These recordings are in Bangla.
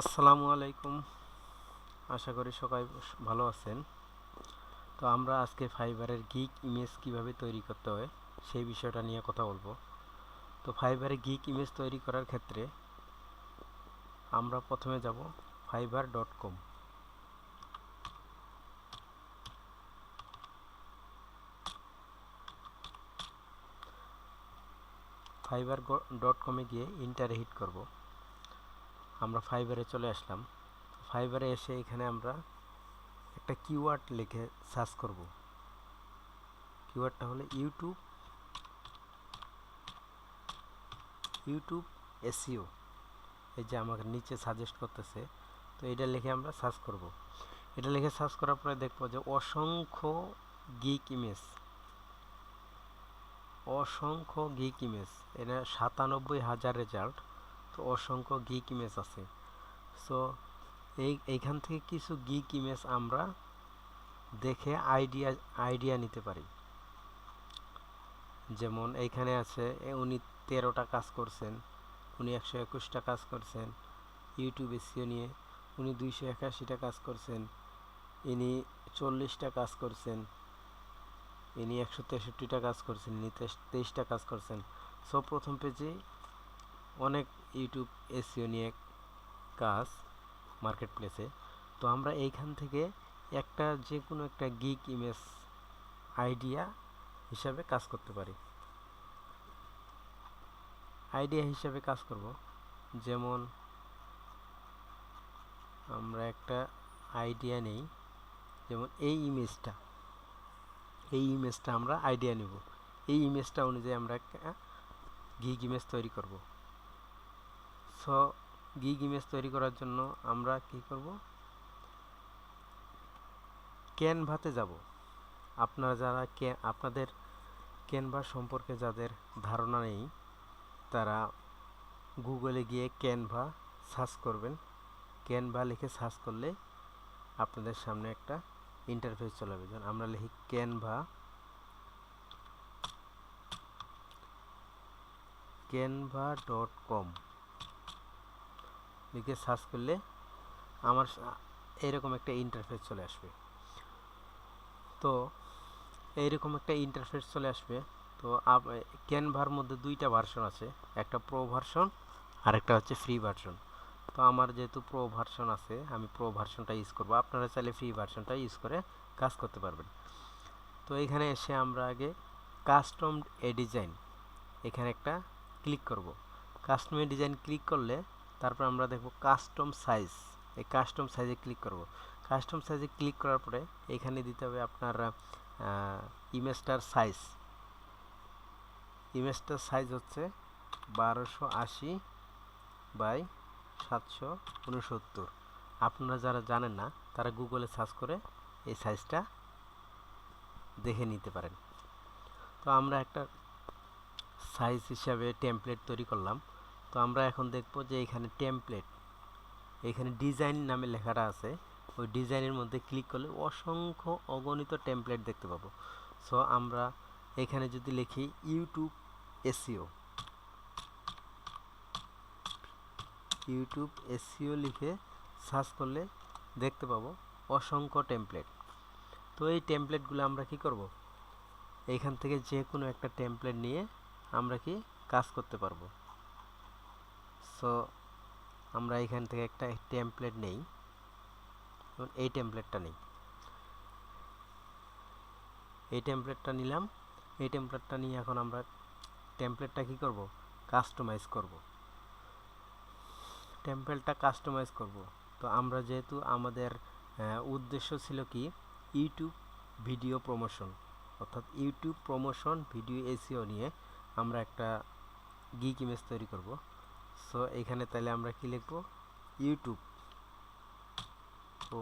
আসসালামু আলাইকুম। আশা করি সবাই ভালো আছেন। তো আমরা আজকে ফাইবারের গিক ইমেজ কীভাবে তৈরি করতে হয়, সেই বিষয়টা নিয়ে কথা বলব। তো ফাইবারে গিক ইমেজ তৈরি করার ক্ষেত্রে আমরা প্রথমে যাব fiber dot com. Fiber dot কমে গিয়ে ইন্টারে হিট করব। আমরা ফাইবারে চলে আসলাম। ফাইবারে এসে এখানে আমরা একটা কিওয়ার্ড লিখে সার্চ করব। কিওয়ার্ডটা হলো ইউটিউব ইউটিউব এসিও এই যে আমাকে নিচে সাজেস্ট করতেছে। তো এটা লিখে আমরা সার্চ করব। এটা লিখে সার্চ করার পরে দেখব যে অসংখ্য গিক ইমেজ অসংখ্য গিক ইমেজ এটা সাতানব্বই হাজার রেজাল্ট অসংখ্য গিক ইমেজ আছে। সো এই, এইখান থেকে কিছু গিক ইমেজ আমরা দেখে আইডিয়া আইডিয়া নিতে পারি। যেমন এইখানে আছে উনি তেরোটা কাজ করছেন, উনি একশো একুশটা কাজ করছেন ইউটিউব এসিও নিয়ে উনি দুইশো একাশিটা কাজ করছেন, ইনি চল্লিশটা কাজ করছেন, ইনি একশো তেষট্টিটা কাজ করছেন, ইনি তেইশটা কাজ করছেন। সব প্রথম পেজে অনেক ইউটিউব এসিও নিয়ে কাজ মার্কেট প্লেসে তো আমরা এইখান থেকে একটা যে কোনো একটা গিক ইমেজ আইডিয়া হিসাবে কাজ করতে পারি। আইডিয়া হিসাবে কাজ করব। যেমন আমরা একটা আইডিয়া নেই, যেমন এই ইমেজটা এই ইমেজটা আমরা আইডিয়া নেব। এই ইমেজটা অনুযায়ী আমরা একটা গিগ ইমেজ তৈরি করব। সো গিগ ইমেজ তৈরি করার জন্য আমরা কি করব? ক্যানভাতে যাব। আপনারা যারা আপনাদের ক্যানভা সম্পর্কে যাদের ধারণা নেই, তারা গুগলে গিয়ে ক্যানভা সার্চ করবেন। ক্যানভা লিখে সার্চ করলে আপনাদের সামনে একটা ইন্টারফেস চলে যাবে যেমন আমরা লিখি ক্যানভা ক্যানভা ডট কম লিখে সার্চ করলে আমার এরকম একটা ইন্টারফেস চলে আসবে। তো এইরকম একটা ইন্টারফেস চলে আসবে। তো ক্যানভার মধ্যে দুইটা ভার্সন আছে, একটা প্রো ভার্সন আর একটা হচ্ছে ফ্রি ভার্সন তো আমার যেহেতু প্রো ভার্সন আছে, আমি প্রো ভার্সনটা ইউজ করব। আপনারা চাইলে ফ্রি ভার্সনটা ইউজ করে কাজ করতে পারবেন। তো এখানে এসে আমরা আগে কাস্টম এ ডিজাইন এখানে একটা ক্লিক করব। কাস্টম এ ডিজাইন ক্লিক করলে তারপর আমরা দেখব কাস্টম সাইজ এই কাস্টম সাইজে ক্লিক করব। কাস্টম সাইজে ক্লিক করার পরে এখানে দিতে হবে আপনার ইমেজটার সাইজ ইমেজটার সাইজ হচ্ছে বারোশো আশি বাই সাতশো উনসত্তর। আপনারা যারা জানেন না, তারা গুগলে সার্চ করে এই সাইজটা দেখে নিতে পারেন। তো আমরা একটা সাইজ হিসাবে টেমপ্লেট তৈরি করলাম। তো আমরা এখন দেখব যে এখানে টেমপ্লেট এখানে ডিজাইন নামে লেখাটা আছে। ওই ডিজাইনের মধ্যে ক্লিক করলে অসংখ্য অগণিত টেমপ্লেট দেখতে পাবো। সো আমরা এখানে যদি লিখি ইউটিউব এসিও ইউটিউব এসিও লিখে সার্চ করলে দেখতে পাবো অসংখ্য টেমপ্লেট তো এই টেমপ্লেটগুলো আমরা কি করব? এইখান থেকে যে কোনো একটা টেমপ্লেট নিয়ে আমরা কি কাজ করতে পারব? সো আমরা এখান থেকে একটা টেমপ্লেট নেই। এই টেমপ্লেটটা নেই। এই টেমপ্লেটটা নিলাম। এই টেমপ্লেটটা নিয়ে এখন আমরা টেমপ্লেটটা কি করব? কাস্টমাইজ করব। টেমপ্লেটটা কাস্টমাইজ করব। তো আমরা যেহেতু আমাদের উদ্দেশ্য ছিল কি? ইউটিউব ভিডিও প্রমোশন অর্থাৎ ইউটিউব প্রমোশন ভিডিও এসিও নিয়ে আমরা একটা গিক ইমেজ তৈরি করব। সো এখানে তাহলে আমরা কি লিখব? ইউটিউব তো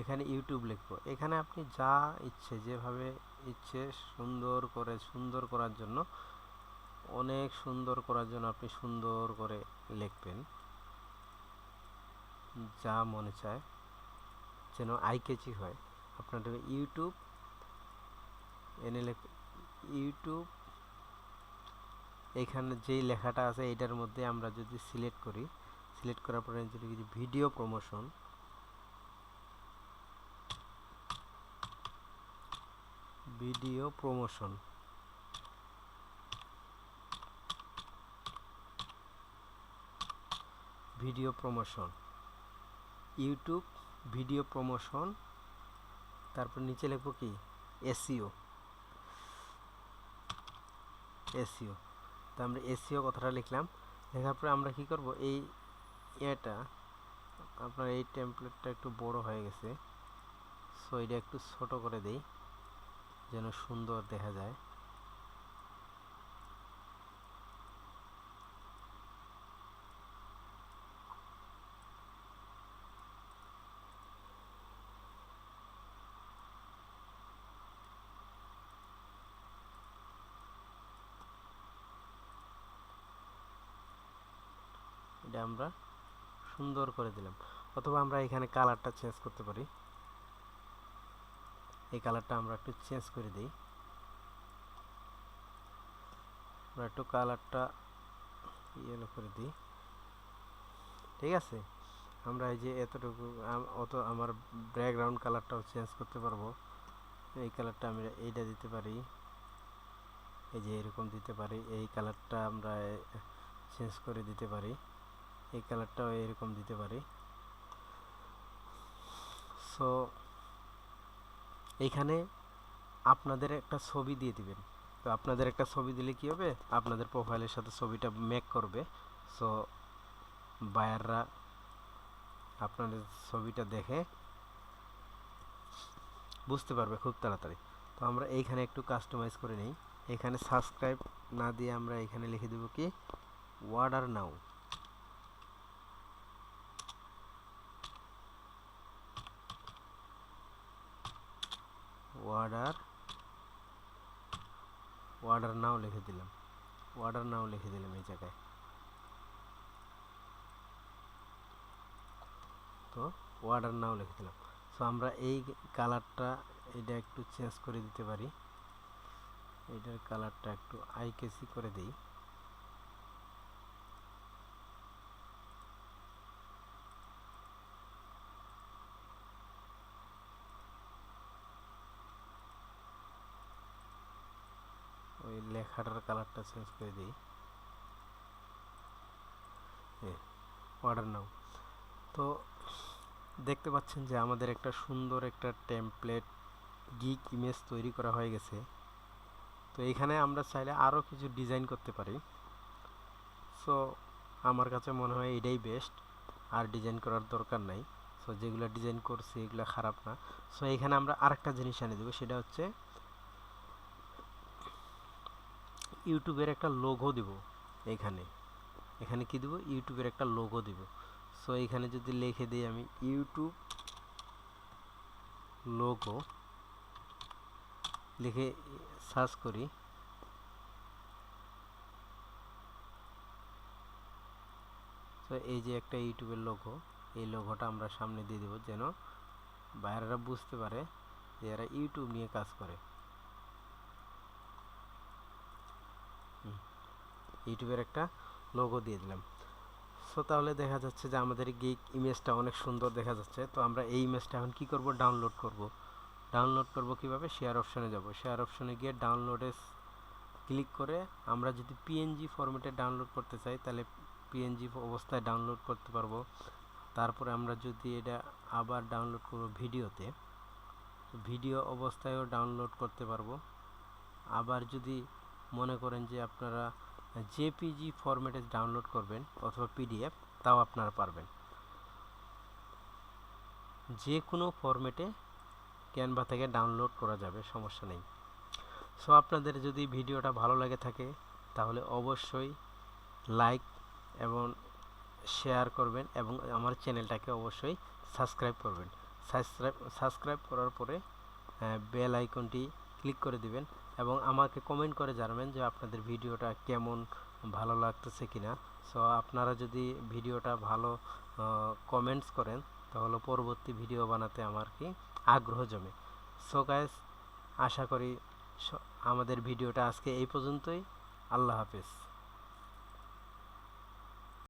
এখানে ইউটিউব লিখব। এখানে আপনি যা ইচ্ছে, যেভাবে ইচ্ছে, সুন্দর করে, সুন্দর করার জন্য, অনেক সুন্দর করার জন্য আপনি সুন্দর করে লিখবেন। যা মনে চায়, যেন আইকেচি হয়। আপনার ইউটিউব এনে ইউটিউব এখানে যেই লেখাটা আছে এইটার মধ্যে আমরা যদি সিলেক্ট করি সিলেক্ট করার পরে যদি video promotion video promotion video promotion YouTube video promotion তারপর নিচে লিখব কি? SEO SEO. তো আমরা এসিও কথাটা লিখলাম। লেখার পরে আমরা কি করব? এই এটা, আপনার এই টেমপ্লেটটা একটু বড় হয়ে গেছে। সো এটা একটু ছোট করে দেই, যেন সুন্দর দেখা যায়। আমরা সুন্দর করে দিলাম। অথবা আমরা এখানে কালারটা চেঞ্জ করতে পারি। এই কালারটা আমরা একটু চেঞ্জ করে দিই। আমরা একটু কালারটা ইয়েলো করে দিই। ঠিক আছে? আমরা এই যে এতটুকু অত আমার ব্যাকগ্রাউন্ড কালারটাও চেঞ্জ করতে পারব। এই কালারটা আমি এইটা দিতে পারি। এই যে এরকম দিতে পারি। এই কালারটা আমরা চেঞ্জ করে দিতে পারি। এই কালারটাও এরকম দিতে পারি। সো এইখানে আপনাদের একটা ছবি দিয়ে দিবেন। তো আপনাদের একটা ছবি দিলে কি হবে? আপনাদের প্রোফাইলের সাথে ছবিটা ম্যাক করবে। সো বায়াররা আপনাদের ছবিটা দেখে বুঝতে পারবে খুব তাড়াতাড়ি। তো আমরা এইখানে একটু কাস্টমাইজ করে নিই। এখানে সাবস্ক্রাইব না দিয়ে আমরা এখানে লিখে দেবো কি? Order now order order now লিখে দিলাম। ওয়ার্ডার নাও লিখে দিলাম এই জায়গায়। তো ওয়ার্ডার নাও লিখে দিলাম। সো আমরা এই কালারটা এটা একটু চেঞ্জ করে দিতে পারি। এটার কালারটা একটু আইকেসি করে দিই। লেখাটার কালারটা চেঞ্জ করে দিই। Order now. তো, দেখতে পাচ্ছেন যে আমাদের একটা সুন্দর একটা টেমপ্লেট গিক ইমেজ তৈরি করা হয়ে গেছে। তো এখানে আমরা চাইলে আরও কিছু ডিজাইন করতে পারি। সো আমার কাছে মনে হয় এটাই বেস্ট আর ডিজাইন করার দরকার নাই। সো যেগুলো ডিজাইন করছি এগুলো খারাপ না। সো এখানে আমরা আরেকটা জিনিস এনে দেবো, সেটা হচ্ছে ইউটিউবের একটা লোগো দিব এখানে। এখানে কি দিব? ইউটিউবের একটা লোগো দিব। সো এখানে যদি লিখে দিই আমি ইউটিউব লোগো লিখে সার্চ করি। তো এই যে একটা ইউটিউবের লোগো এই লোগোটা আমরা সামনে দিয়ে দেবো যেন বাইরেরা বুঝতে পারে যে এরা ইউটিউব নিয়ে কাজ করে। ইউটিউবের একটা লোগো দিয়ে দিলাম। সো তাহলে দেখা যাচ্ছে যে আমাদের গিক ইমেজটা অনেক সুন্দর দেখা যাচ্ছে। তো আমরা এই ইমেজটা এখন কী করব? ডাউনলোড করব। ডাউনলোড করব কীভাবে? শেয়ার অপশনে যাব। শেয়ার অপশনে গিয়ে ডাউনলোডে ক্লিক করে আমরা যদি পিএনজি ফরম্যাটে ডাউনলোড করতে চাই, তাহলে পিএনজি অবস্থায় ডাউনলোড করতে পারব। তারপরে আমরা যদি এটা আবার ডাউনলোড করব ভিডিওতে ভিডিও অবস্থায়ও ডাউনলোড করতে পারব। আবার যদি মনে করেন যে আপনারা জেপিজি ফরম্যাটে ডাউনলোড করবেন অথবা পিডিএফ তাও আপনারা পারবেন। যে কোনো ফরম্যাটে ক্যানভা থেকে ডাউনলোড করা যাবে, সমস্যা নেই। সো আপনাদের যদি ভিডিওটা ভালো লাগে থাকে, তাহলে অবশ্যই লাইক এবং শেয়ার করবেন এবং আমার চ্যানেলটাকে অবশ্যই সাবস্ক্রাইব করবেন। সাবস্ক্রাইব সাবস্ক্রাইব করার পরে বেল আইকনটি ক্লিক করে দিবেন। এবং আমাকে কমেন্ট করে জানাবেন যে আপনাদের ভিডিওটা কেমন, ভালো লাগতেছে কিনা। সো আপনারা যদি ভিডিওটা ভালো কমেন্টস করেন, তাহলে পরবর্তী ভিডিও বানাতে আমার কি আগ্রহ জমে। সো গাইস আশা করি আমাদের ভিডিওটা আজকে এই পর্যন্তই। আল্লাহ হাফেজ।